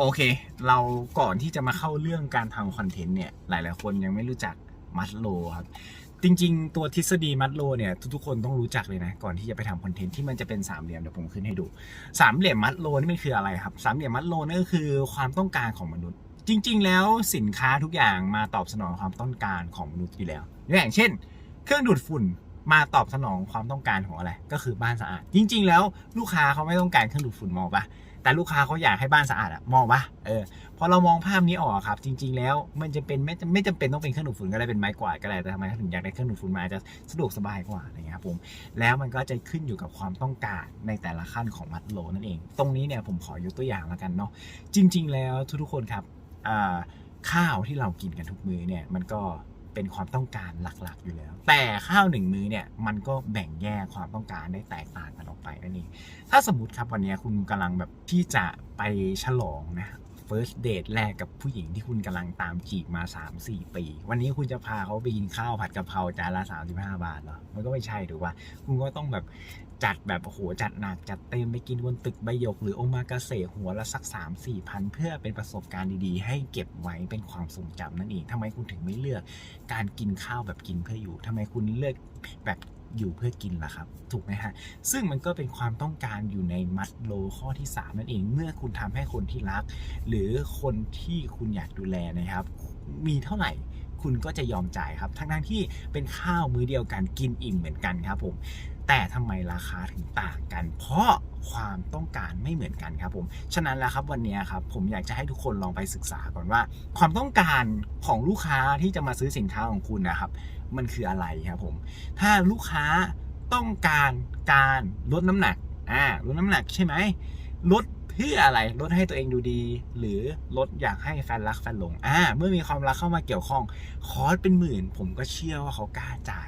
โอเค เราก่อนที่จะมาเข้าเรื่องการทำคอนเทนต์เนี่ย หลายๆ คนยังไม่รู้จักมัดโลครับ จริง ๆ ตัวทฤษฎีมัดโลเนี่ย ทุกๆ คนต้องรู้จักเลยนะ ก่อนที่จะไปทำคอนเทนต์ที่มันจะเป็นสามเหลี่ยม เดี๋ยวผมขึ้นให้ดู สามเหลี่ยมมัดโลนี่มันคืออะไรครับ สามเหลี่ยมมัดโลนั่นก็คือความต้องการของมนุษย์ จริง ๆ แล้วสินค้าทุกอย่างมาตอบสนองความต้องการของมนุษย์อยู่แล้ว อย่างเช่น เครื่องดูดฝุ่น มาตอบสนองความต้องการของอะไร ก็คือบ้านสะอาด จริง ๆ แล้วลูกค้าเขาไม่ต้องการเครื่องดูดฝุ่นมองปะแต่ลูกค้าเขาอยากให้บ้านสะอาดอะมองปะเออพอเรามองภาพนี้ออกครับ จริง ๆ แล้วมันจะเป็นไม่ไม่จำเป็นต้องเป็นเครื่องดูดฝุ่นก็ได้เป็นไม้กวาดก็ได้แต่ทำไมเขาถึงอยากได้เครื่องดูดฝุ่นมาจะสะดวกสบายกว่าอะไรเงี้ยครับผมแล้วมันก็จะขึ้นอยู่กับความต้องการในแต่ละขั้นของมัดโลนั่นเอง ตรงนี้เนี่ยผมขอยกตัวอย่างแล้วกันเนาะจริง ๆ แล้วทุกๆคนครับข้าวที่เรากินกันทุกมื้อเนี่ยมันก็ เป็นความต้องการหลักๆ อยู่แล้ว แต่ข้าวหนึ่งมื้อเนี่ยมันก็แบ่งแยกความต้องการได้แตกต่างกันออกไปนั่นเองถ้าสมมติครับวันนี้คุณกำลังแบบที่จะไปฉลองนะ first date แรกกับผู้หญิงที่คุณกำลังตามจีบมา 3-4 ปี วันนี้คุณจะพาเขาไปกินข้าวผัดกะเพราจานละ 35 บาทเหรอ มันก็ไม่ใช่ถูกป่ะคุณก็ต้องแบบจัดแบบโอ้โหจัดหนักจัดเต็มไปกินบนตึกใบหยก หรือโอมากาเสหัวละสัก 3-4 พัน เพื่อเป็นประสบการณ์ดีๆ ให้เก็บไว้เป็นความทรงจำนั่นเองทำไมคุณถึงไม่เลือกการกินข้าวแบบกินเพื่ออยู่ทำไมคุณเลือกแบบ อยู่เพื่อกินล่ะครับ ถูกไหมฮะ ซึ่งมันก็เป็นความต้องการอยู่ในมัดโลข้อที่ 3 นั่นเอง เมื่อคุณทำให้คนที่รัก หรือคนที่คุณอยากดูแลนะครับ มีเท่าไหร่คุณก็จะยอมจ่ายครับ ทั้งทั้งที่เป็นข้าวมื้อเดียวกันกินอิ่มเหมือนกันครับผม แต่ทำไมราคาถึงต่างกัน เพราะความต้องการไม่เหมือนกันครับผม ฉะนั้นแล้วครับวันนี้ครับผมอยากจะให้ทุกคนลองไปศึกษาก่อนว่า ความต้องการของลูกค้าที่จะมาซื้อสินค้าของคุณนะครับ มันคืออะไรครับผม ถ้าลูกค้าต้องการการลดน้ำหนักอ่าลดน้ำหนักใช่ไหมลด พื่ออะไรลดให้ตัวเองดูดี หรือลดอยากให้แฟนรักแฟนหลงอ่าเมื่อมีความรักเข้ามาเกี่ยวข้อง คอร์สเป็นหมื่น ผมก็เชื่อว่าเขากล้าจ่าย